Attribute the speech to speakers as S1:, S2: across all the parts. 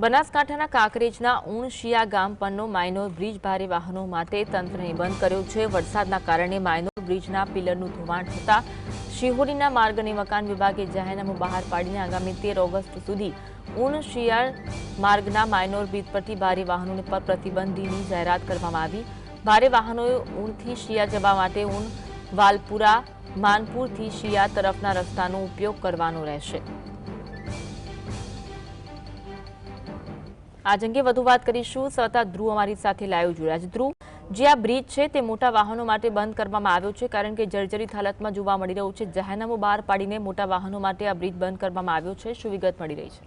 S1: બનાસકાંઠાના કાંકરેજના ઉણશિયા ગામ પરનો માઇનોર બ્રિજ ભારે વાહનો માટે તંત્રને બંધ કર્યો છે. વરસાદના કારણે માઇનોર બ્રિજના પિલરનું ધોવાણ થતા શિહોરીના માર્ગ અને મકાન વિભાગે જાહેરનામું બહાર પાડીને આગામી તેર ઓગસ્ટ સુધી ઉણશિયાળ માર્ગના માઇનોર બ્રિજ પરથી ભારે વાહનોને પર પ્રતિબંધની જાહેરાત કરવામાં આવી. ભારે વાહનોએ ઊણથી શિયા જવા માટે ઊણ વાલપુરા, માનપુરથી શિયા તરફના રસ્તાનો ઉપયોગ કરવાનો રહેશે. આજ અંગે વધુ વાત કરીશું. સતત ધ્રુવ અમારી સાથે લાઈવ જોડાયા ધ્રુવ, જે આ બ્રિજ છે તે મોટા વાહનો માટે બંધ કરવામાં આવ્યો છે કારણ કે જર્જરિત હાલતમાં જોવા મળી રહ્યું છે. જાહેરનામું બહાર પાડીને મોટા વાહનો માટે આ બ્રિજ બંધ કરવામાં આવ્યો છે. શું વિગત મળી રહી છે?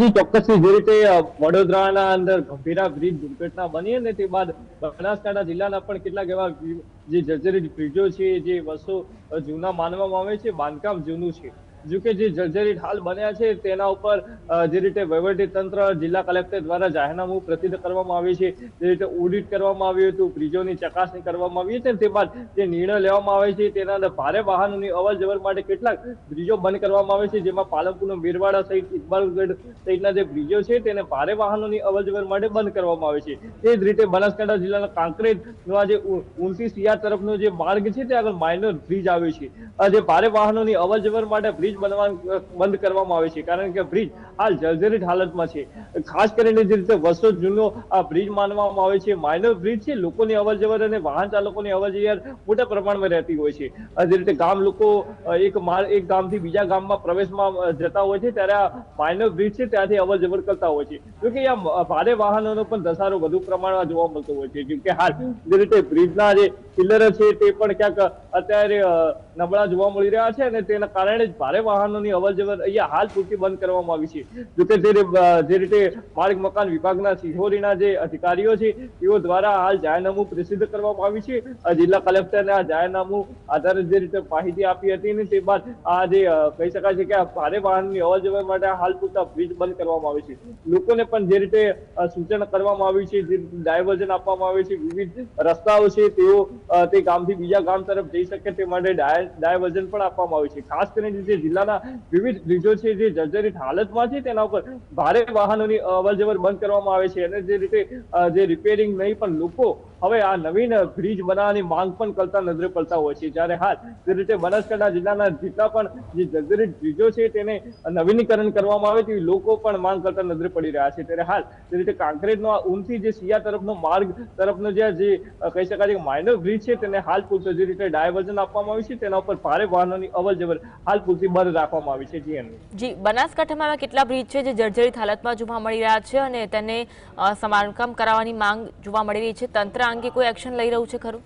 S2: જી, ચોક્કસથી જે રીતે વડોદરાના અંદર ગંભીરા બ્રિજ દુર્ઘટના બની અને તે બાદ બનાસકાંઠા જિલ્લાના પણ કેટલાક એવા જે જર્જરિત બ્રિજો છે, જે વર્ષો જૂના માનવામાં આવે છે, બાંધકામ જૂનું છે. જો જે જર્જરિત હાલ બન્યા છે, તેના ઉપર જે રીતે વહીવટી તંત્ર જિલ્લા કલેક્ટર દ્વારા જાહેરનામું પ્રસિદ્ધ કરવામાં આવ્યું છે જે રીતે ઓડિટ કરવામાં આવ્યું હતું, બ્રિજોની ચકાસણી કરવામાં આવી હતી તે બાદ જે નિર્ણય લેવામાં આવે છે, તેના ભારે વાહનોની અવર જવર માટે કેટલાક બ્રિજો બંધ કરવામાં આવે છે, જેમાં પાલનપુરનો મેરવાડા સહિત ઇકબાલગઢ સહિતના જે બ્રિજો છે, તેને ભારે વાહનોની અવર માટે બંધ કરવામાં આવે છે. તે જ રીતે બનાસકાંઠા જિલ્લાના કાંકરેજનો આ જે ઉ- ઊંટી સિયા તરફનો જે માર્ગ છે તે આગળ માઇનર બ્રિજ આવે છે. આ જે ભારે વાહનોની અવર માટે બ્રિજ બનવા બંધ કરવામાં આવે છે. કારણ કે બ્રિજ હાલ જર્જરિત હાલતમાં છે. ખાસ કરીને જે રીતે વર્ષો જૂનો આ બ્રિજ માનવામાં આવે છે માઇનર બ્રિજ છે, લોકોની અવર જવર અને વાહન ચાલકોની અવર જવર મોટા પ્રમાણમાં રહેતી હોય છે. જે રીતે ગામ લોકો એક એક ગામથી બીજા ગામમાં પ્રવેશમાં જતા હોય છે, ત્યારે આ માઇનર બ્રિજ છે, ત્યાંથી અવર જવર કરતા હોય છે. જોકે આ ભારે વાહનોનો પણ ધસારો વધુ પ્રમાણમાં જોવા મળતો હોય છે. જેમ કે હાલ જે રીતે બ્રિજના જે પિલર છે, તે પણ ક્યાંક અત્યારે નબળા જોવા મળી રહ્યા છે અને તેના કારણે જ ભારે વાહનોની અવર જવર અહીંયા હાલ પૂરતી બંધ કરવામાં આવી છે. જોકે જે રીતે માર્ગ, મકાન વિભાગના સિહોરીના જે અધિકારીઓ છે, તેઓ દ્વારા હાલ જાહેરનામું પ્રસિદ્ધ કરવામાં આવ્યું છે. જિલ્લા કલેક્ટરને આ જાહેરનામું આધારે જે રીતે માહિતી આપી હતી ને તે બાદ આ જે કહી શકાય છે કે આ ભારે વાહનની અવર જવર માટે હાલ પૂરતા બ્રિજ બંધ કરવામાં આવે છે. લોકોને પણ જે રીતે સૂચન કરવામાં આવ્યું છે, જે ડાયવર્ઝન આપવામાં આવે છે, વિવિધ રસ્તાઓ છે, તેઓ તે ગામથી બીજા ગામ તરફ જઈ શકે તે માટે ડાય- ડાયવર્ઝન પણ આપવામાં આવે છે. ખાસ કરીને જે જિલ્લાના વિવિધ બ્રિજો છે, જે જર્જરિત હાલતમાં છે, તેના ઉપર ભારે વાહનોની અવર બંધ કરવામાં આવે છે. અને જે રીતે જે રિપેરિંગ નહીં પણ લોકો હવે આ નવીન બ્રિજ બનાવવાની માંગ પણ કરતા નજરે પડતા હોય છે. જ્યારે હાલ જે રીતે બનાસકાંઠા જિલ્લાના જેટલા પણ જે જર્જરિત બ્રિજો છે તેને નવીનીકરણ કરવામાં આવે તેવી લોકો પણ માંગ કરતા નજરે પડી રહ્યા છે. ત્યારે હાલ જે રીતે કાંકરેજનો આ ઊનથી જે સિયા તરફનો માર્ગ તરફનો જે કહી શકાય કે માઇનર બ્રિજ છે તેને હાલ પૂરતો જે રીતે ડાયવર્ઝન આપવામાં આવ્યું છે તેના ઉપર ભારે વાહનોની અવર જવર હાલ પૂરતી બંધ રાખવામાં આવી છે. જી.
S1: જી, બનાસકાંઠામાં એવા કેટલા બ્રિજ છે જે જર્જરિત હાલતમાં જોવા મળી રહ્યા છે અને તેને સમારકામ કરાવવાની માંગ જોવા મળી રહી છે? તંત્ર અંગે કોઈ એક્શન લઈ રહ્યું છે ખરું?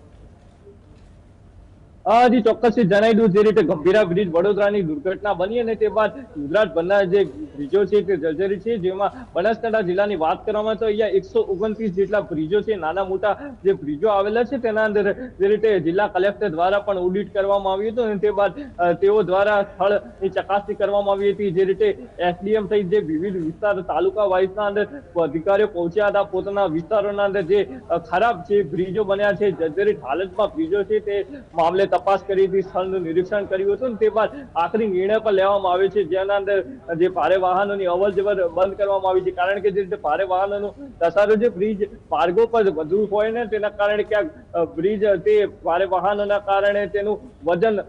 S2: હા જી ચોક્કસથી જણાવી દઉં જે રીતે ગંભીરા બ્રિજ વડોદરાની દુર્ઘટના બની અને તે બાદ ગુજરાતભરના જે બ્રિજો છે તે જર્જરી છે, જેમાં બનાસકાંઠા જિલ્લાની વાત કરવામાં તો અહીંયા એકસો ઓગણત્રીસ જેટલા બ્રિજો છે, નાના મોટા જે બ્રિજો આવેલા છે, તેના અંદર જે રીતે જિલ્લા કલેક્ટર દ્વારા પણ ઓડિટ કરવામાં આવ્યું હતું અને તે બાદ તેઓ દ્વારા સ્થળની ચકાસણી કરવામાં આવી હતી. જે રીતે એસડીએમ સહિત જે વિવિધ વિસ્તાર, તાલુકા વાઇઝના અંદર અધિકારીઓ પહોંચ્યા હતા. પોતાના વિસ્તારોના અંદર જે ખરાબ જે બ્રિજો બન્યા છે, જર્જરિત હાલતમાં બ્રિજો છે, તે મામલે તપાસ કરી હતી, સ્થળનું નિરીક્ષણ કર્યું હતું તે બાદ આખરી નિર્ણય પણ લેવામાં આવ્યો છે. જેના અંદર જે ભારે વાહનોની અવર જવર બંધ કરવામાં આવી છે. કારણ કે જે રીતે ભારે વાહનોનો ધસારો જે બ્રિજ માર્ગો પર વધુ હોય ને તેના કારણે ક્યાંક બ્રિજ તે ભારે વાહનોના કારણે તેનું વજન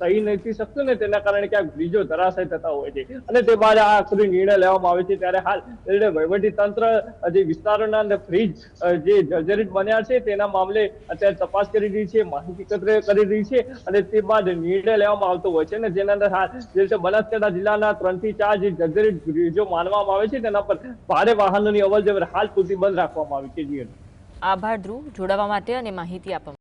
S2: સહી નથી શકતું ને તેના કારણે ક્યાંક બ્રિજો ધરાશય થતા હોય છે. અને તે બાદ આ આખરી નિર્ણય લેવામાં આવે છે. ત્યારે હાલ વહીવટી તંત્ર જે વિસ્તારોના અંદર બ્રિજ જે જર્જરિત બન્યા છે, તેના મામલે અત્યારે તપાસ કરી રહી છે. માહિતી એકત્ર કરી રહી છે અને તે બાદ નિર્ણય લેવામાં આવતો હોય છે અને જેના જે રીતે બનાસકાંઠા જિલ્લાના ત્રણથી ચાર જે જર્જરિત બ્રિજો માનવામાં આવે છે તેના પર ભારે વાહનોની અવર હાલ પૂરતી બંધ રાખવામાં આવી છે.
S1: આભાર ધ્રુવ. જોડાવા માટે અને માહિતી આપવા